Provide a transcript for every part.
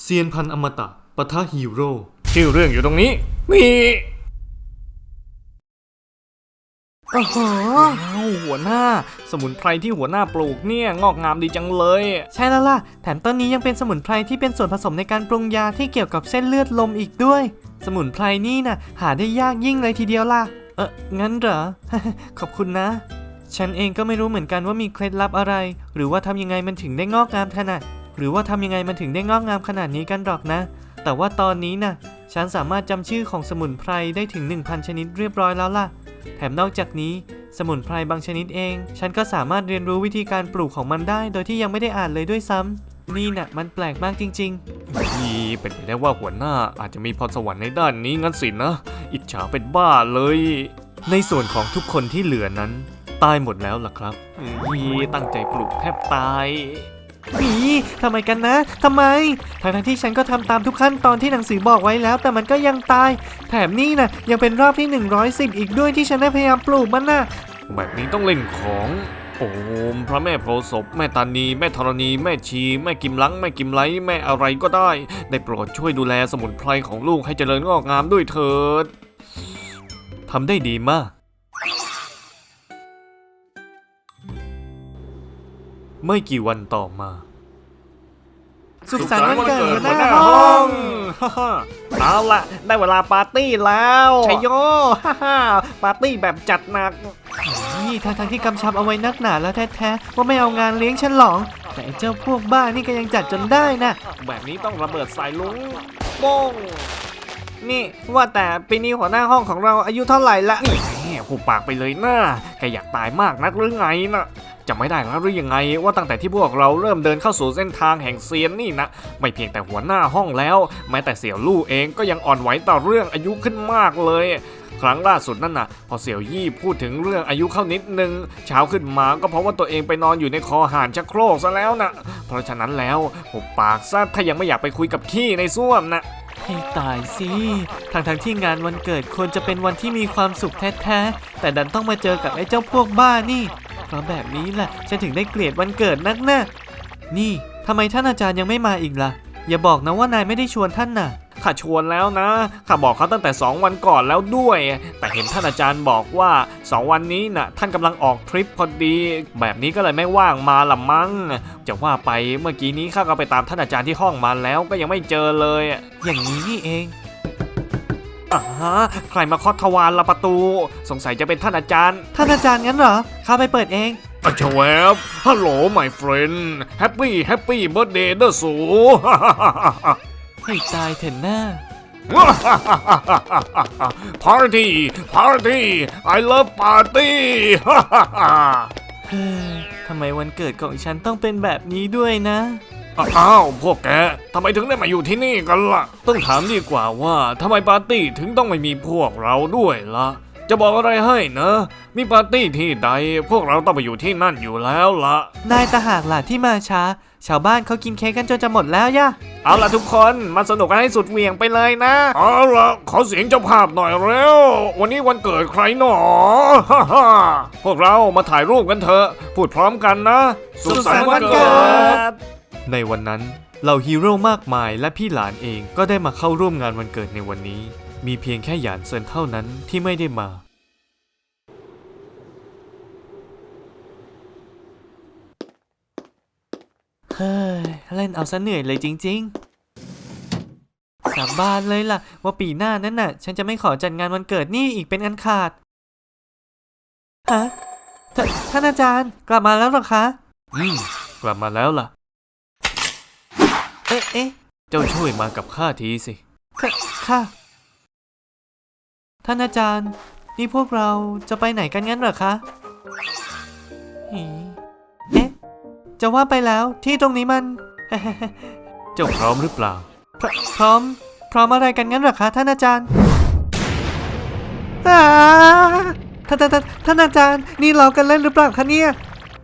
เซียนพันอมตะปะทะฮีโร่ชื่อเรื่องอยู่ตรงนี้นี่โอ้โหอ้าวหัวหน้า สมุนไพรที่หัวหน้าปลูกเนี่ยงอกงามดีจังเลย ใช่แล้วล่ะ แถมต้นนี้ยังเป็นสมุนไพรที่เป็นส่วนผสมในการปรุงยาที่เกี่ยวกับเส้นเลือดลมอีกด้วย สมุนไพรนี่น่ะหาได้ยากยิ่งเลยทีเดียวล่ะ เอองั้นเหรอ ขอบคุณนะ ฉันเองก็ไม่รู้เหมือนกันว่ามีเคล็ดลับอะไร หรือว่าทำยังไงมันถึงได้งอกงามขนาด หรือว่าทำยังไงมันถึงได้งอกงามขนาดนี้กันหรอกนะ แต่ว่าตอนนี้น่ะฉันสามารถจำชื่อของสมุนไพรได้ถึง 1,000 ชนิดเรียบร้อยแล้วล่ะ แถมนอกจากนี้สมุนไพรบางชนิดเอง ฉันก็สามารถเรียนรู้วิธีการปลูกของมันได้ โดยที่ยังไม่ได้อ่านเลยด้วยซ้ำนี่น่ะมันแปลกมากจริงนี่เป็นไปได้ว่าหัวหน้าอาจจะมีพรสวรรค์ในด้านนี้งั้นสินะ อิจฉาเป็นบ้าเลย ในส่วนของทุกคนที่เหลือนั้น ตายหมดแล้วล่ะครับนี่ตั้งใจปลูกแทบตาย ๆผีทำไมกันนะทำไมทั้งที่ฉันก็ทำตามทุกขั้นตอนที่หนังสือบอกไว้แล้ว แต่มันก็ยังตาย แถมนี่นะยังเป็นรอบที่ 110 อีกด้วยที่ฉันได้พยายามปลูกมันน่ะแบบนี้ต้องเล่นของโอมพระแม่โพศพแม่ตานี แม่ธรณี แม่ชี แม่กิมลัง แม่กิมไลแม่อะไรก็ได้ ได้โปรดช่วยดูแลสมุนไพรของลูกให้เจริญงอกงามด้วยเถิดทำได้ดีมาก ไม่กี่วันต่อมา สุขสันต์วันเกิดหัวหน้าหัวห้องฮ่าฮ่าเอาละได้เวลาปาร์ตี้แล้วชัยโยฮ่าฮ่าปาร์ตี้แบบจัดหนัก นี่ทั้งทที่กำชับเอาไว้นักหนาแล้วแท้ๆว่าไม่เอางานเลี้ยงฉลอง แต่ไอ้เจ้าพวกบ้านี่ก็ยังจัดจนได้นะแบบนี้ต้องระเบิดสายลุงโป้งนี่ว่าแต่ปีนี้หัวหน้าห้องของเราอายุเท่าไหร่ละนี่แหมผูกปากไปเลยนะแกอยากตายมากนักหรือไงนะ จะไม่ได้แล้วหรือยังไง ว่าตั้งแต่ที่พวกเราเริ่มเดินเข้าสู่เส้นทางแห่งเซียนนี่นะ ไม่เพียงแต่หัวหน้าห้องแล้ว แม้แต่เสี่ยวลู่เองก็ยังอ่อนไหวต่อเรื่องอายุขึ้นมากเลย ครั้งล่าสุดนั่นน่ะ พอเสี่ยวยี่พูดถึงเรื่องอายุเข้านิดนึงเช้าขึ้นมาก็เพราะว่าตัวเองไปนอนอยู่ในคอหานชักโครกซะแล้วนะเพราะฉะนั้นแล้วหุบปากซะถ้ายังไม่อยากไปคุยกับขี้ในส้วมนะให้ตายสิทั้งทที่งานวันเกิดควรจะเป็นวันที่มีความสุขแท้ๆ แต่ดันต้องมาเจอกับไอ้เจ้าพวกบ้านี่ เพราะแบบนี้แหละฉันถึงได้เกลียดวันเกิดนักนะนี่ทำไมท่านอาจารย์ยังไม่มาอีกล่ะ อย่าบอกนะว่านายไม่ได้ชวนท่านน่ะข้าชวนแล้วนะ ข้าบอกเขาตั้งแต่ 2 วันก่อนแล้วด้วย แต่เห็นท่านอาจารย์บอกว่า 2 วันนี้น่ะท่านกำลังออกทริปพอดี แบบนี้ก็เลยไม่ว่างมาละมั้ง จะว่าไปเมื่อกี้นี้ข้าก็ไปตามท่านอาจารย์ที่ห้องมาแล้วก็ยังไม่เจอเลย อย่างนี้นี่เอง อ่าฮะใครมาเคาะทวารละประตู สงสัยจะเป็นท่านอาจารย์ ท่านอาจารย์งั้นเหรอข้าไปเปิดเองอาชวบฮัลโหล my friend happy happy birthday เด้อสูให้ตายเถอะหน้า party party I love party เฮ้ยทำไมวันเกิดของฉันต้องเป็นแบบนี้ด้วยนะ อ้าวพวกแกทำไมถึงได้มาอยู่ที่นี่กันล่ะ ต้องถามดีกว่าว่าทำไมปาร์ตี้ถึงต้องไม่มีพวกเราด้วยล่ะ จะบอกอะไรให้นะ มีปาร์ตี้ที่ใด พวกเราต้องไปอยู่ที่นั่นอยู่แล้วล่ะ นายตาหากล่ะที่มาช้า ชาวบ้านเขากินเค้กกันจนจะหมดแล้วย่ะ เอาล่ะทุกคนมาสนุกกันให้สุดเหวี่ยงไปเลยนะ เอาล่ะขอเสียงเจ้าภาพหน่อยเร็ว วันนี้วันเกิดใครหนอพวกเรามาถ่ายรูปกันเถอะ พูดพร้อมกันนะสุขสันต์วันเกิด ในวันนั้นเหล่าฮีโร่มากมายและพี่หลานเองก็ได้มาเข้าร่วมงานวันเกิดในวันนี้ มีเพียงแค่หยานเซินเท่านั้นที่ไม่ได้มา เฮ้ย เล่นเอาซะเหนื่อยเลยจริง ๆ สาบานเลยล่ะ ว่าปีหน้านั้นน่ะ ฉันจะไม่ขอจัดงานวันเกิดนี่อีกเป็นอันขาด ฮะทท่านอาจารย์กลับมาแล้วหรอคะ อืม กลับมาแล้วล่ะ อ๊ะเอ๊ะเจ้าช่วยมากับข้าทีสิค่ะค่ะท่านอาจารย์ นี่พวกเราจะไปไหนกันงั้นเหรอคะหีเอ๊ะ จะว่าไปแล้วที่ตรงนี้มัน เจ้าพร้อมหรือเปล่า พรพร้อม พร้อมอะไรกันงั้นเหรอคะท่านอาจารย์อ่าท่านท่านท่านท่านอาจารย์ นี่เรากันเล่นหรือเปล่าคะเนี่ย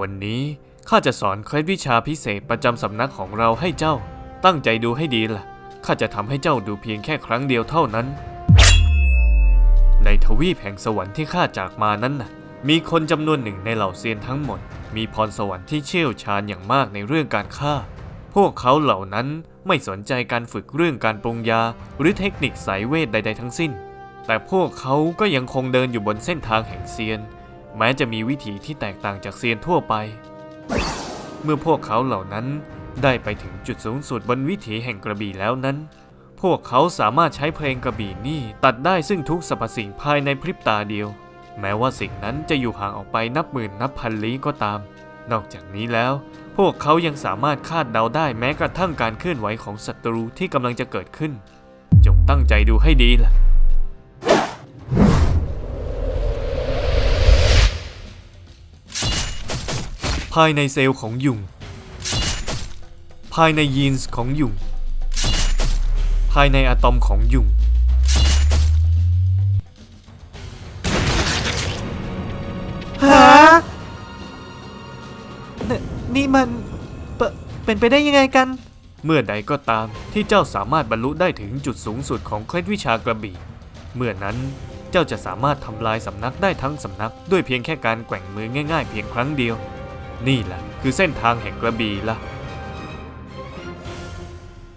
วันนี้ข้าจะสอนเคล็ดวิชาพิเศษประจำสำนักของเราให้เจ้า ตั้งใจดูให้ดีล่ะ ข้าจะทำให้เจ้าดูเพียงแค่ครั้งเดียวเท่านั้น ในทวีปแห่งสวรรค์ที่ข้าจากมานั้นน่ะ มีคนจำนวนหนึ่งในเหล่าเซียนทั้งหมด มีพรสวรรค์ที่เชี่ยวชาญอย่างมากในเรื่องการฆ่าพพวกเขาเหล่านั้นไม่สนใจการฝึกเรื่องการปรุงยา หรือเทคนิคสายเวทใด ๆ ทั้งสิ้น แต่พวกเขาก็ยังคงเดินอยู่บนเส้นทางแห่งเซียน แม้จะมีวิถีที่แตกต่างจากเซียนทั่วไป เมื่อพวกเขาเหล่านั้น ได้ไปถึงจุดสูงสุดบนวิถีแห่งกระบี่แล้วนั้น พวกเขาสามารถใช้เพลงกระบี่นี่ตัดได้ซึ่งทุกสรรพสิ่งภายในพริบตาเดียว แม้ว่าสิ่งนั้นจะอยู่ห่างออกไปนับหมื่นนับพันลี้ก็ตาม นอกจากนี้แล้ว พวกเขายังสามารถคาดเดาได้แม้กระทั่งการเคลื่อนไหวของศัตรูที่กำลังจะเกิดขึ้น จงตั้งใจดูให้ดีล่ะภายในเซลล์ของยุง ภายในยีนส์ของยุง ภายในอะตอมของยุง ฮะนนี่มันเปเป็นไปได้ยังไงกัน เมื่อใดก็ตามที่เจ้าสามารถบรรลุได้ถึงจุดสูงสุดของเคล็ดวิชากระบี่ เมื่อนั้นเจ้าจะสามารถทำลายสำนักได้ทั้งสำนัก ด้วยเพียงแค่การแกว่งมือง่ายๆ เพียงครั้งเดียว นี่แหละคือเส้นทางแห่งกระบี่ละ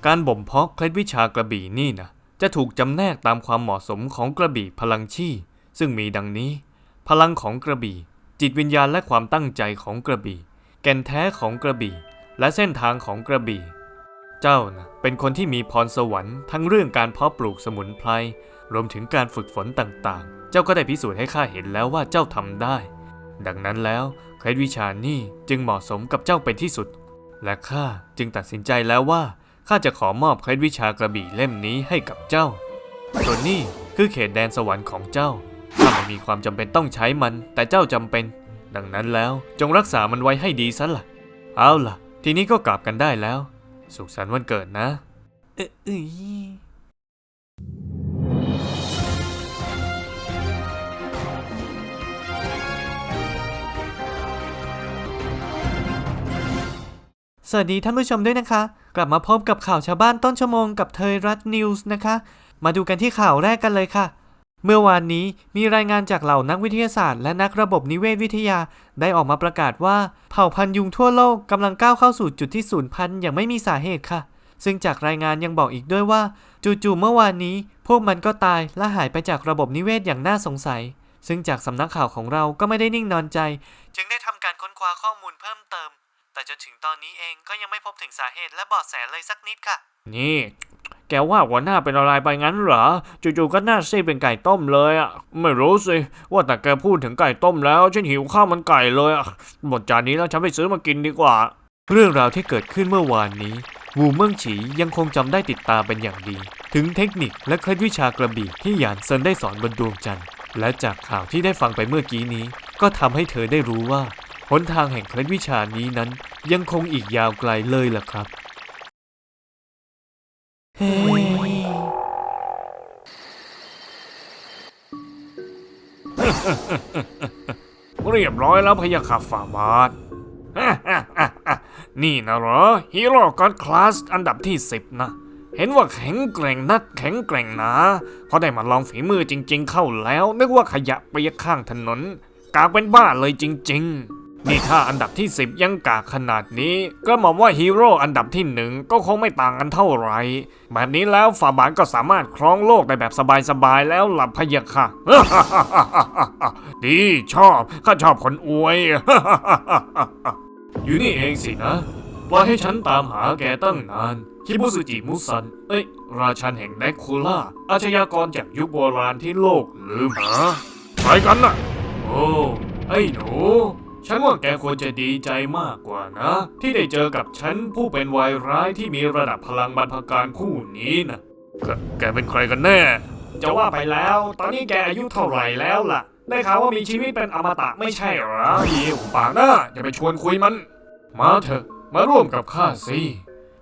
การบ่มเพาะเคล็ดวิชากระบี่นี่นะจะถูกจำแนกตามความเหมาะสมของกระบี่พลังชี่ ซึ่งมีดังนี้ พลังของกระบี่ จิตวิญญาณและความตั้งใจของกระบี่ แก่นแท้ของกระบี่ และเส้นทางของกระบี่ เจ้านะเป็นคนที่มีพรสวรรค์ทั้งเรื่องการเพาะปลูกสมุนไพรรวมถึงการฝึกฝนต่างๆ เจ้าก็ได้พิสูจน์ให้ข้าเห็นแล้วว่าเจ้าทำได้ ดังนั้นแล้วเคล็ดวิชานี่จึงเหมาะสมกับเจ้าเป็นที่สุด และข้าจึงตัดสินใจแล้วว่า ข้าจะขอมอบเคล็ดวิชากระบี่เล่มนี้ให้กับเจ้า ส่วนนี่คือเขตแดนสวรรค์ของเจ้า ข้าไม่มีความจำเป็นต้องใช้มัน แต่เจ้าจำเป็น ดังนั้นแล้วจงรักษามันไว้ให้ดีซะล่ะ เอาล่ะ ทีนี้ก็กลับกันได้แล้ว สุขสันต์วันเกิดนะ เออเอยสวัสดีท่านผู้ชมด้วยนะคะ กลับมาพบกับข่าวชาวบ้านต้นชั่วโมงกับเทยรัฐนิวส์นะคะ มาดูกันที่ข่าวแรกกันเลยค่ะ เมื่อวานนี้มีรายงานจากเหล่านักวิทยาศาสตร์และนักระบบนิเวศวิทยา ได้ออกมาประกาศว่าเผ่าพันธุ์ยุงทั่วโลกกำลังก้าวเข้าสู่จุดที่สูญพันธุ์อย่างไม่มีสาเหตุค่ะ ซึ่งจากรายงานยังบอกอีกด้วยว่า จู่ๆเมื่อวานนี้ พวกมันก็ตายและหายไปจากระบบนิเวศอย่างน่าสงสัย ซึ่งจากสำนักข่าวของเราก็ไม่ได้นิ่งนอนใจ จึงได้ทำการค้นคว้าข้อมูลเพิ่มเติม แต่จนถึงตอนนี้เองก็ยังไม่พบถึงสาเหตุและเบาะแสเลยสักนิดค่ะ นี่ แกว่าหัวหน้าเป็นอะไรไปงั้นเหรอ จู่ๆก็หน้าซีดเป็นไก่ต้มเลยอะ ไม่รู้สิ ว่าแต่แกพูดถึงไก่ต้มแล้วฉันหิวข้าวมันไก่เลยอะ หมดจานนี้แล้วฉันไปซื้อมากินดีกว่า เรื่องราวที่เกิดขึ้นเมื่อวานนี้ วูเมิ่งฉียังคงจำได้ติดตามเป็นอย่างดี ถึงเทคนิคและเคล็ดวิชากระบี่ที่หยานเซินได้สอนบนดวงจันทร์ และจากข่าวที่ได้ฟังไปเมื่อกี้นี้ ก็ทำให้เธอได้รู้ว่า หนทางแห่งเคล็ดวิชานี้นั้นยังคงอีกยาวไกลเลยล่ะครับเฮ้ยเรียบร้อยแล้วพยาค่ะฝ่าบาทนี่นะเหรอฮีโร่ก็อดคลาสอันดับที่10นะ เห็นว่าแข็งแกร่งนักแข็งแกร่งนาพอได้มาลองฝีมือจริง ๆ เข้าแล้ว นึกว่าขยะเปียกข้างถนน กากเป็นบ้าเลยจริง ๆ นี่ถ้าอันดับที่ 10 ยังกากขนาดนี้ ก็หมายว่าฮีโร่อันดับที่หนึ่งก็คงไม่ต่างกันเท่าไหร่ แบบนี้แล้วฝาบาทก็สามารถครองโลกได้แบบสบายๆแล้วหล่ะพะยะค่ะ ดีชอบข้าชอบคนอวย อยู่นี่เองสินะปล่อยให้ฉันตามหาแกตั้งนาน คิบุสุจิมุซัน เอ้ย ราชันแห่งแดกคูล่า อาชญากรจากยุคโบราณที่โลกลืมฮะใครกันน่ะ โอ้ ไอ้หนู ฉันว่าแกควรจะดีใจมากกว่านะ ที่ได้เจอกับฉันผู้เป็นวายร้ายที่มีระดับพลังบรรพการคู่นี้นะแกแกเป็นใครกันแน่ จะว่าไปแล้ว ตอนนี้แกอายุเท่าไหร่แล้วล่ะ ได้ข่าวว่ามีชีวิตเป็นอมตะไม่ใช่เหรอพี่หูปากหน้าอย่าไปชวนคุยมัน มาเถอะ มาร่วมกับข้าสิ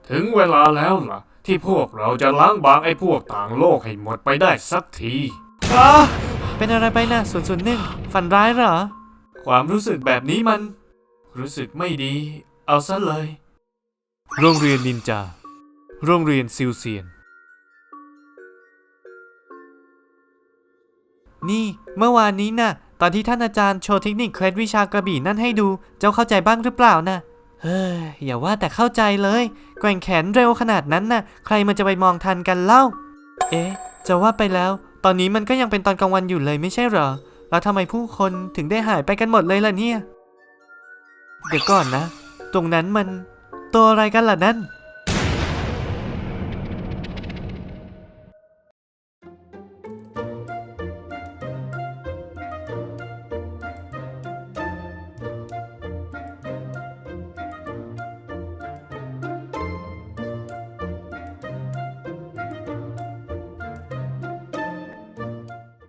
ถึงเวลาแล้วล่ะ ที่พวกเราจะล้างบางไอ้พวกต่างโลกให้หมดไปได้สักทีอ้าเป็นอะไรไปนะศูนย์ศูนย์หนึ่งฝันร้ายเหรอ ความรู้สึกแบบนี้มัน รู้สึกไม่ดี เอาซะเลย โรงเรียนนินจา โรงเรียนซิลเซียน นี่เมื่อวานนี้น่ะ ตอนที่ท่านอาจารย์โชว์เทคนิคเคล็ดวิชากระบี่นั่นให้ดู เจ้าเข้าใจบ้างหรือเปล่านะเฮ้ยอย่าว่าแต่เข้าใจเลย แกว่งแขนเร็วขนาดนั้นน่ะ ใครมันจะไปมองทันกันเล่า เอ๊ะ จะว่าไปแล้ว ตอนนี้มันก็ยังเป็นตอนกลางวันอยู่เลยไม่ใช่เหรอ แล้วทำไมผู้คนถึงได้หายไปกันหมดเลยล่ะเนี่ย เดี๋ยวก่อนนะ ตรงนั้นมันตัวอะไรกันล่ะนั่น